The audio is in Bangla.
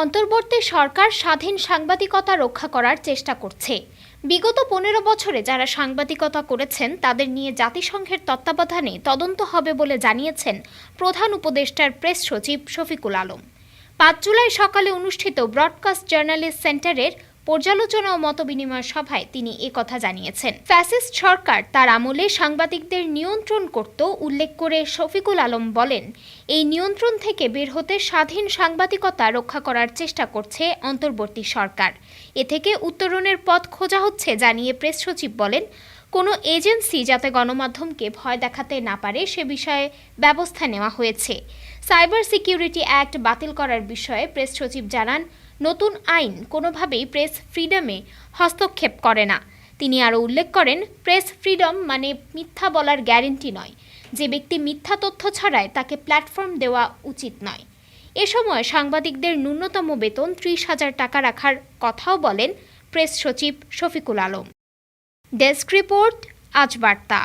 অন্তর্বর্তী সরকার স্বাধীন সাংবাদিকতা রক্ষা করার চেষ্টা করছে। বিগত পনেরো বছরে যারা সাংবাদিকতা করেছেন, তাদের নিয়ে জাতিসংঘের তত্ত্বাবধানে তদন্ত হবে বলে জানিয়েছেন প্রধান উপদেষ্টার প্রেস সচিব শফিকুল আলম। পাঁচ জুলাই সকালে অনুষ্ঠিত ব্রডকাস্ট জার্নালিস্ট সেন্টারের পর্যালোচনা ও মতবিনিময় সভায় তিনি কথা জানিয়েছেন। ফ্যাসিস্ট সরকার তার আমলে সাংবাদিকদের নিয়ন্ত্রণ করত উল্লেখ করে শফিকুল আলম বলেন, এই নিয়ন্ত্রণ থেকে বের হতে স্বাধীন সাংবাদিকতা রক্ষা করার চেষ্টা করছে অন্তর্বর্তী সরকার। এ থেকে উত্তরণের পথ খোঁজা হচ্ছে জানিয়ে প্রেস সচিব বলেন, কোনো এজেন্সি যাতে গণমাধ্যমকে ভয় দেখাতে না পারে সে বিষয়ে ব্যবস্থা নেওয়া হয়েছে। সাইবার সিকিউরিটি অ্যাক্ট বাতিল করার বিষয়ে প্রেস সচিব জানান, নতুন আইন কোনোভাবেই প্রেস ফ্রিডমে হস্তক্ষেপ করে না। তিনি আরও উল্লেখ করেন, প্রেস ফ্রিডম মানে মিথ্যা বলার গ্যারেন্টি নয়। যে ব্যক্তি মিথ্যা তথ্য ছড়ায় তাকে প্ল্যাটফর্ম দেওয়া উচিত নয়। এ সময় সাংবাদিকদের ন্যূনতম বেতন ত্রিশ হাজার টাকা রাখার কথাও বলেন প্রেস সচিব শফিকুল আলম। ডেস্ক রিপোর্ট, আজ বার্তা।